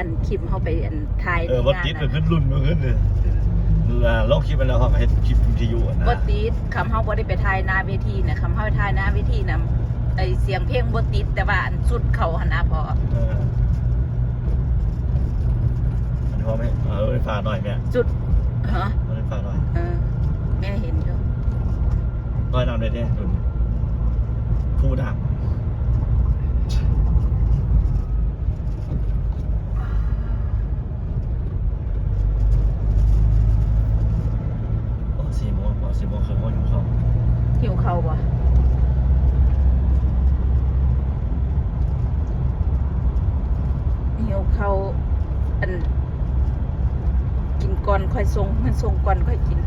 อันคลิปเฮาไปอันถ่ายเออว่าติดก็ขึ้นรุ่นมาขึ้นเลยอ่าลองคลิปไปแล้วเขาก็เฮ็ดคลิปวิทยุอะนะบ่ติดคำเฮาบ่ได้ไปถ่ายหน้าเวทีน่ะคำเฮาไปถ่ายหน้าเวทีน่ะไอเสียงเพลงบ่ติดแต่ว่าอันสุดเขาหั่นนะพอเอออันนี้พอไหมเออไปฝากหน่อยแม่จุดฮะเอาไปฝากหน่อยเออแม่เห็นอยู่ร้อยน้ำเลยเนี่ยรุ่นผู้ดังโอ้สี่โมงพอสี่โมงครึ่งก็อยู่เขา หิวเขาบ่หิวเขาอัน กินก่อนค่อย ส่งมันส่งก่อนค่อยกิน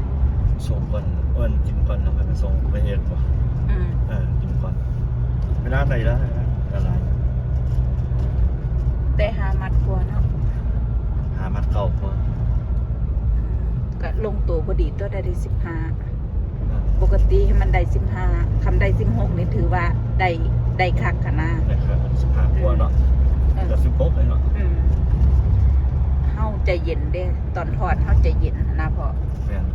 ส่งก่อนเอิ้นกินก่อนแล้วค่อยไปส่งไปเฮ็ดบ่อืมเออกินก่อนเวลาไหนแล้วอะไรแต่หามัดกลัวเนาะหามัดเก่าพออืมก็ลงตัวพอดีตัวได้สิบห้าปกติให้มันได้สิบห้าคำได้สิบหกนี่ถือว่าได้ได้คักขนาดนี่คือสิบห้าตัวเนาะเออเกือบสิบหกเลยเนาะอืม เฮาใจเย็นเด้ตอนทอดเฮาใจเย็นนะพ่อแม่น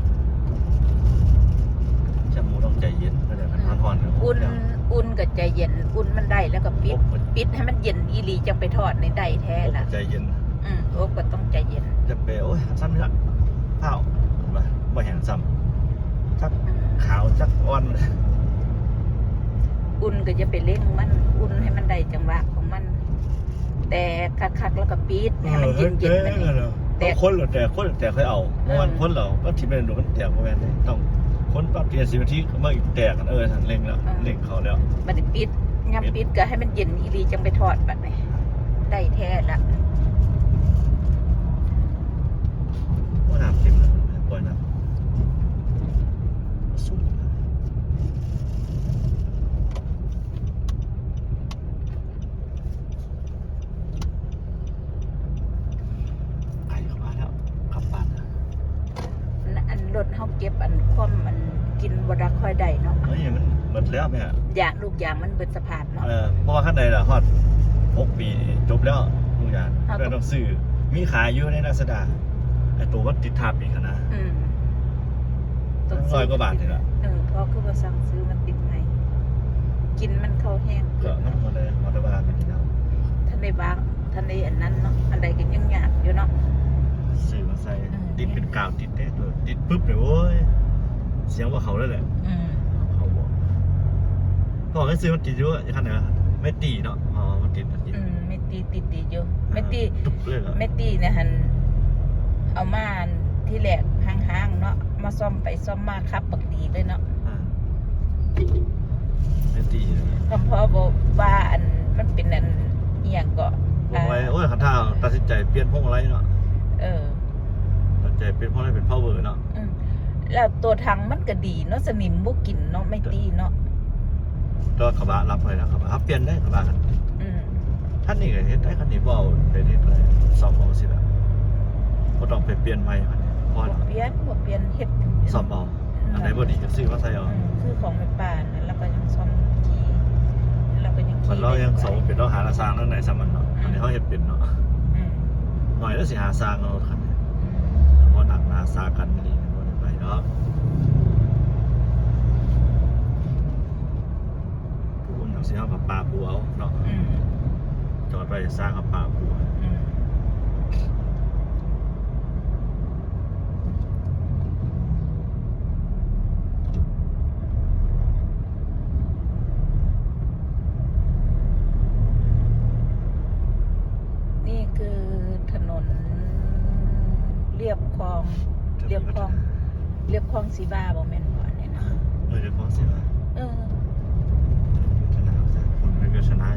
แช่หมูต้องใจเย็นไม่ได้มันทอนๆอุ่นเดี๋ยวอุ่นกับใจเย็น อุ่นมันได้แล้วก็ปิดอบปิดให้มันเย็นอีหลีจังไปทอดในได้แท้อบล่ะใจเย็น อืมโอ้ก็ต้องใจเย็น จะไปโอ้ยซ้ำนี่ละข้าวมาบ่แห้งซ้ำจักอืมขาวจักอ่อน อุ่นก็จะไปเร่งมัน อุ่นให้มันได้จังหวะของมัน แต่คักๆแล้วก็ปิดให้มันเย็นเย็นๆมันนี่แต่แต่คนเหรอแต่คนแต่เคยเอาเมื่อวันคนเหรอก็ที่เป็นหนูมันแตกประมาณนี้ต้องคนปรับเทียสิบนาทีเมื่ออีกแตกกันเออทันเร่งแล้วเร่งเขาแล้วมันได้ปิดย้ำปิดก็ให้มันเย็นอีหลีจังไปทอดแบบนี้ได้แท้ละ ว่าน้ำเต็มแล้วปล่อยน้ำสูงไก่เข้ามาแล้วขับบ้านนะ อันอัน รถเฮาเก็บอันความมันกินบ่ได้ค่อยได้เนาะเฮ้ยมันหมดแล้วแม่ยางลูกยางมันเบิดสภาพเนาะเออเพราะว่าข้างในล่ะฮอดหกปีจบแล้วทุกอย่างครับเรื่องต้องซื้อมีขายอยู่ในนักสดาไอตัวว่าติดทับอีกอะนะอืมร้อยกว่าบาทเลยล่ะเออเพราะคือว่าสั่งซื้อมันติดใหม่กินมันเข้าแห้งก็มันหมดเลยมอเตอร์บาร์เป็นที่แล้วท่านได้บางท่านได้อันนั้นเนาะอันใดก็ยังยากอยู่เนาะซื้อมาใส่อืม ติดเป็นกาวติดเด้ตัวติดปุ๊บเลยโว้ยเสียงว่าเขาเลยแหละอืมเขาบอกก็ให้ซื้อมันติดอยู่อะคันไหนวะไม่ตีเนาะอ๋อมันติดมันติดอืมไม่ตีติดติดอยู่ไม่ตีตุ๊บเลยเหรอไม่ตีเนี่ยหันเอามาอันที่แหลกห้างๆเนาะมาซ่อมไปซ่อมมาครับบักดีเลยเนาะอ่าไม่ตีเลย คำพ่อบอกว่าอันมันเป็นอันเอียงก็บอกไว้โอ้ยขันท่าตัดสินใจเปลี่ยนพวงมาลัยเนาะเออตัดสิน ใจเปลี่ยนพวงมาลัยเป็น power เนาะอืมแล้วตัวทางมันก็ดีเนาะสนิมบุกินเนาะไม่ตีเนาะก็ขับะรับเลยนะขับะอะเปลี่ยนได้ขับะกันอืมท่านนี่ก็เฮ็ดได้คันนี้บ่เอาเป็นเฮ็ดเลยซ่อมเอาสิล่ะบ่ต้องไปเปลี่ยนใหม่คันนี้พอบ่แล้วเปลี่ยนบ่เปลี่ยนเฮ็ดซ่อมเอาอันไหนบ่ดีก็ซื้อมาใส่เอา อืมคือของแม่ป่านั่นแล้วก็ยังซ่อมขี่แล้วก็ยังมัขี่นเรายังได้สองเป็นเราหาสร้างแล้วไหนสามันเนาะอันนี้เขาเฮ็ดเป็นเนาะอืม หน่อยแล้วสิหาสร้างเอาคันนี้อืมพ อหนักหนาสากันนี่บ่ได้ไปเนาะผู้คนทางสิเฮากับปลาปูเอาเนาะอืมจอดไปสร้างกับปลาปูอืมนี่คือถนนเรียบคลอง เรียบคลอง เรียบคลองสีบาบ่แม่นบ่เนี่ยนะเออเดี๋ยวพอสิว่าเออชนะคุณไม่ก็ชนะ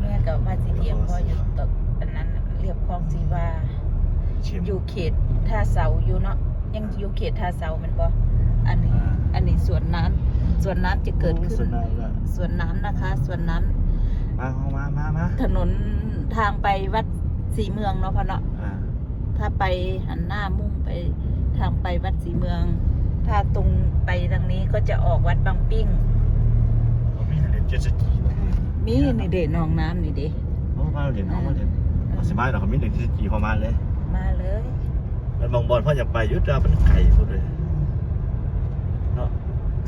แม่กับว่าสิเทียมพออยู่ตกอันนั้นน่ะเรียบคลองสีบาเชียมอยู่เขตท่าเสาอยู่เนาะยังอยู่เขตท่าเสาแมันบ่อันนี้อ่าอันนี้สวนน้ำสวนน้ำจะเกิดขึ้สนนามละสวนน้ำนะคะสวนน้ำมาเอามามามาถนนทางไปวัดสีเมืองเนาะพ่อเนาะอ่า ถ้าไปหันหน้ามุ่งไปทางไปวัดสีเมือง ถ้าตรงไปทางนี้ก็จะออกวัดบางปิ้งผมมีเรียนเจ็ตสกีมีนี่เด่นหนองน้ำนี่เด้โอ้มาเรียนเอามาเรียนเอสิมาเราคอมมิตหนึ่งที่กี่พอมาเลยมาเลยมันบางบอลพ่ออยากไปอยุทธาเป็นไก่พูดเลยเนาะ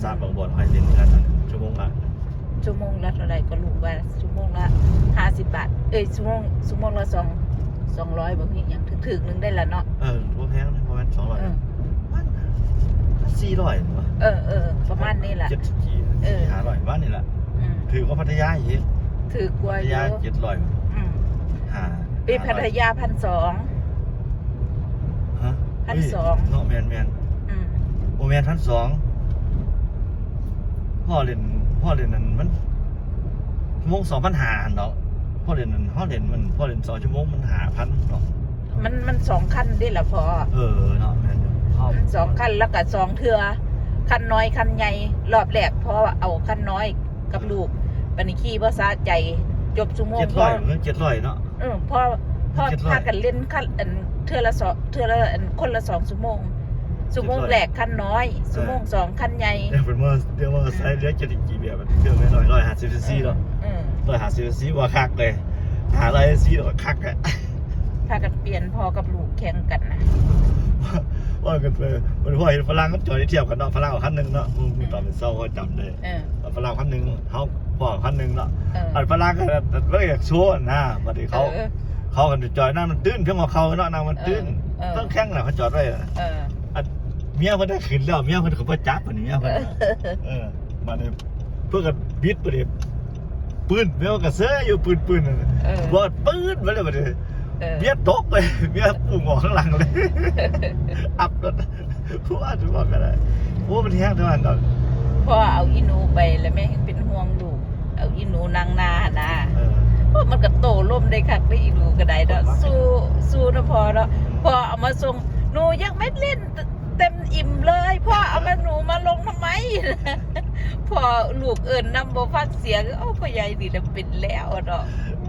สามบางบอลให้เล่นกันชั่วโมงละชั่วโมงละเท่าไหร่ก็รู้ว่าชั่วโมงละห้าสิบบาท เอ้ยชั่วโมงชั่วโมงละสอง สองร้อยบางทีอย่างถึงๆนึงได้ละเนาะเออพวกแพงนะประมาณสองร้อยเออสี่ร้อยหรอเออเออประมาณนี้แหละเจ็ดสิบกี่เออห้าร้อยบ้านนี่แหละอืมถือว่าพัทยาอีกถือกลัวพัทเยยาอะเจ็ดร้อยอืมห้าปีพัทยาพันสองฮะพันสองเนาะแมนแมนอืมโอแมนพันสองพ่อเล่นพ่อเล่นนั่นมันชั่วโมงสองพันหาเนาะพ่ อเล่นนั่นพ่อเล่นมันพ่อเล่นสองชั่วโมงมันหาพันเนาะมันมันสองขั้นได้ละพอเออเนาะแมนอยู่เอามันสองขั้นแล้วก็สองเทือขั้นน้อยขั้นใหญ่รอบแรกเพราะว่าเอาขั้นน้อยกับลูกบัดนิขี่ภาษาใจจบชั่วโมงเจ็ดพร้ออยเงินเจ็ดร้อยเนาะเออพอพอเจ็ดร้อยพากันเล่นขั้นอันเทือละสองเทือละอันคนละสองชั่วโมงชั่วโมงเจ็ดร้อยแรกขั้นน้อยชั่วโมงสองขั้นใหญ่เดี๋ยวเป็นว่าเดี๋ยวว่าไซส์เล็กจะได้กี่แบบเครื่องน้อยร้อยห้าสิบซีซีเนาะเออ ร้อยห้าสิบซีว่าคักเลย หาร้อยซีเนาะคักอะพากันเปลี่ยนพอกับลูกแข่งกันนะว่ากันไปมันพ่อเห็นฝรั่งก็จอดได้เทียบกันเนาะฝรั่งเอาคันหนึ่งเนาะมึงตอนเป็นเศร้าก็จำได้เออฝรั่งคันหนึ่งเขาพ่อคันหนึ่งเนาะเอออันฝรั่งก็ไม่อยากชัวร์นะบัดนี้เขาเออเขากันจอยนั่งมันตื้นเพียงว่าเขาเนาะนั่งมันตื้นเออเครื่องแข้งน่ะเขาจอดไว้อะเอออันเมียเพิ่นได้ขึ้นแล้วเมียเพิ่นเขาบ่จับอันนี้เมียเพิ่นน่ะเออมาเนี่ยเพื่อกันบิดไปดิ ปืนเมียก็เซ่อยู่ปืนปืนนั่นน่ะเออบ่ปืนมาเลยบัดนี้เออเมียตกเลยเมียปุ่งออกข้างหลังเลย อับรถผู้อาจจะบอกก็ได้โอ้มันแห้งเท่านั้นดอกพ่อเอาอีหนูไปแล้วแม่ยังเป็นห่วงลูกเอาอีหนูนางนาหนนะเออ โอ้มันก็โตล่มได้คักได้อีหนูก็ได้เนาะสู้สู้นะพอเนาะพอเอามาส่งหนูยังไม่เล่นเต็มอิ่มเลยพ่อเอามาหนูมาลงทำไม พอลูกเอิญนำบ่ฟังเสียงเอ้าพ่อใหญ่นี่แล้วเป็นแล้วเนาะ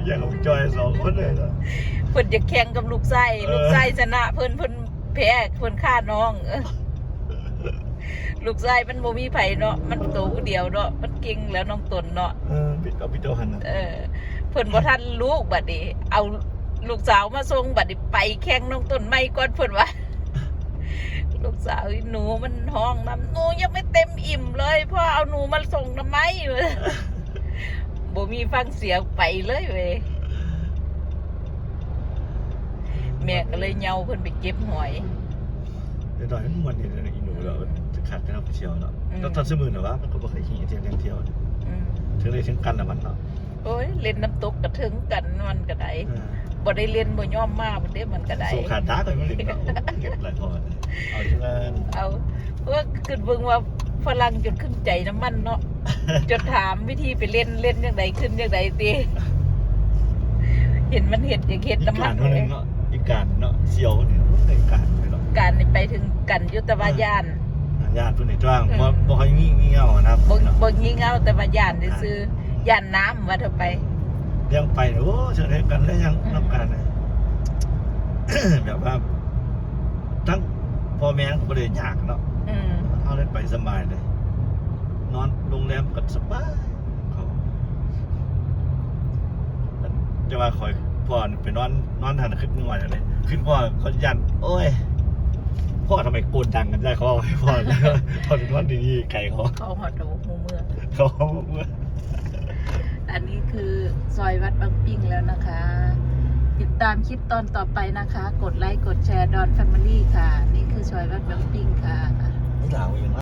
อย่างกับจอยสองคนเลยเนาะเพิ่นจะแข่งกับลูกไส้เออลูกไส้ชนะเพิ่นเพิ่นแพ้เพิ่นฆ่าน้องเออลูกไส้มันบ่มีไผเนาะมันโตผู้เดียวเนาะมันเก่งแล้วน้องตนเนาะ เออปิดเอาปิดเอาหันน่ะเออเพิ่นบ่ทันลูกบัดนี้เอาลูกสาวมาส่งบัดนี้ไปแข่งน้องต้นไม้ก่อนเพิ่นว่า ลูกสาวอีหนูมันห้องน้ำหนูยังไม่เต็มอิ่มเลยพ่อเอาหนูมาส่งทำไมบ่มีฟังเสียงไปเลยเว้ยแม่ก็เลยเหยาเพิ่นไปเก็บหอยเดี๋ยวหน่อยมันนี่อีหนูเราจะขาดกันเอาไปเที่ยวเนาะอืมแล้วตอนซื้อมือเนาะวะมันก็บ่เคยขี่เที่ยวกันเที่ยวอืมถึงเลยถึงกันน่ะมันเนาะโอ้ยเล่นน้ำตกกระถึงกันมันก็ได้เออบ่ได้เล่นบ่ยอมมาบ่ได้มันก็ได้สู้ขาดตาก็ไม่เล่นเนาะเก็บหลายพอ เอาที่นั่นเอาเพื่อขึ้นเบิ่งว่าฝรั่งจนขึ้นใจน้ำมันเนาะจนถามวิธีไปเล่นเล่นยังไงขึ้นยังไงตีเห็นมันเห็ดอย่างเห็ดอีกน้ำมักานรเท่านึงเนาะอีกการเนาะเสียวนี่ในการเนาะการนี่ไปถึงกันยุทธวายานญาติเพิ่นนี่จ้างบ่บ่ค่อยงี่งี่เง่านะครับบ่เนาะบ่งี้เงาแต่ว่ายานได้ซื้อยานน้ำว่าเถอะไปยังไปเนี่ยโอ้เชิญให้กันแล้วยังนับกันนะแบบว่าทั้ง พ่อแม่ก็บ่ได้ยากเนาะอืมเอาได้ไปสบายเลย นอนโรงแรมก็สบายเขาจะว่าคอยพ่อไปนอนนอนทันขึ้นหน่อยเลยขึ้นพ่อเขายัน โอ้ยพ่อทำไมโกนดังกันได้เขาเอาให้พ่อพ่อเป็นวันดีๆไก่เขาเขาหอดโดหูเมืองเขาเมื่ออันนี้คือซอยวัดบางปิ้งแล้วนะคะ ติดตามคลิปตอนต่อไปนะคะ กดไลค์ กดแชร์ดอนแฟมิลี่ค่ะ นี่คือชอยวัดบางปิ้งค่ะนี่หลาวอย่าง